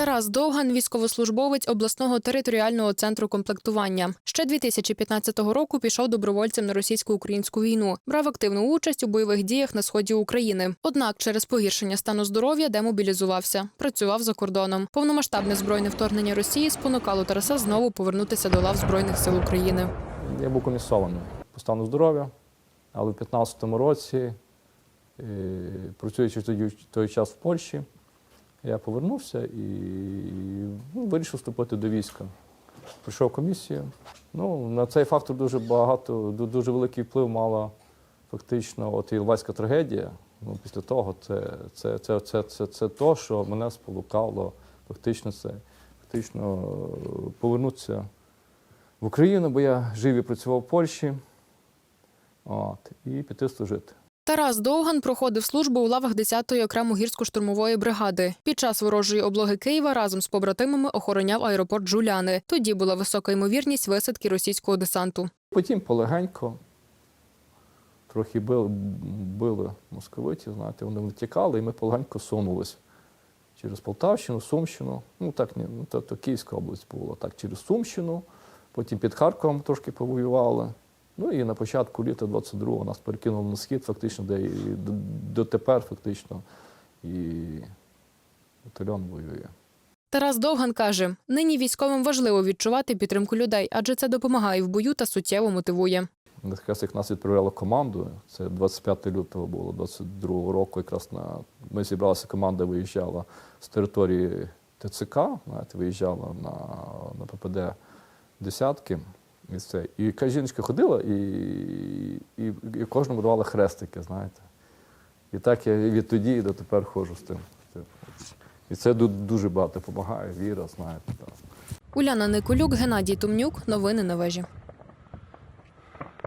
Тарас Довган, військовослужбовець обласного територіального центру комплектування. Ще 2015 року пішов добровольцем на російсько-українську війну. Брав активну участь у бойових діях на сході України. Однак через погіршення стану здоров'я демобілізувався. Працював за кордоном. Повномасштабне збройне вторгнення Росії спонукало Тараса знову повернутися до лав збройних сил України. Я був комісований по стану здоров'я, але в 2015 році, е, працюючи тоді той час в Польщі, я повернувся і ну, вирішив вступити до війська. Прийшов комісію. Ну, на цей фактор дуже багато, дуже великий вплив мала фактично от Ілвайська трагедія. Ну, після того це, це, це, це, це, це то, що мене спонукало фактично це, фактично е, повернутися в Україну, бо я жив і працював в Польщі. От, і піти служити. Тарас Довган проходив службу у лавах 10-ї окремо гірсько-штурмової бригади. Під час ворожої облоги Києва разом з побратимами охороняв аеропорт Жуляни. Тоді була висока ймовірність висадки російського десанту. Потім полегенько, трохи били, били московиті, знаєте, вони не тікали, і ми полегенько сунулись через Полтавщину, Сумщину. Ну так, ні, ну, тобто Київська область була, так, через Сумщину, потім під Харковом трошки повоювали. Ну і на початку літа 22-го нас перекинули на схід, фактично, де і дотепер фактично і батальйон воює. Тарас Довган каже: нині військовим важливо відчувати підтримку людей, адже це допомагає в бою та суттєво мотивує. Якраз як нас відправляли команду, це 25 лютого було 22 року. Якраз на ми зібралася команда, виїжджала з території ТЦК, знаєте, виїжджала на, на ППД десятки. І, це. і яка жіночка ходила, і, і, і кожному давала хрестики, знаєте. І так я відтоді і дотепер ходжу з тим. І це дуже багато допомагає, віра, знаєте. Уляна Николюк, Геннадій Тумнюк. Новини на вежі.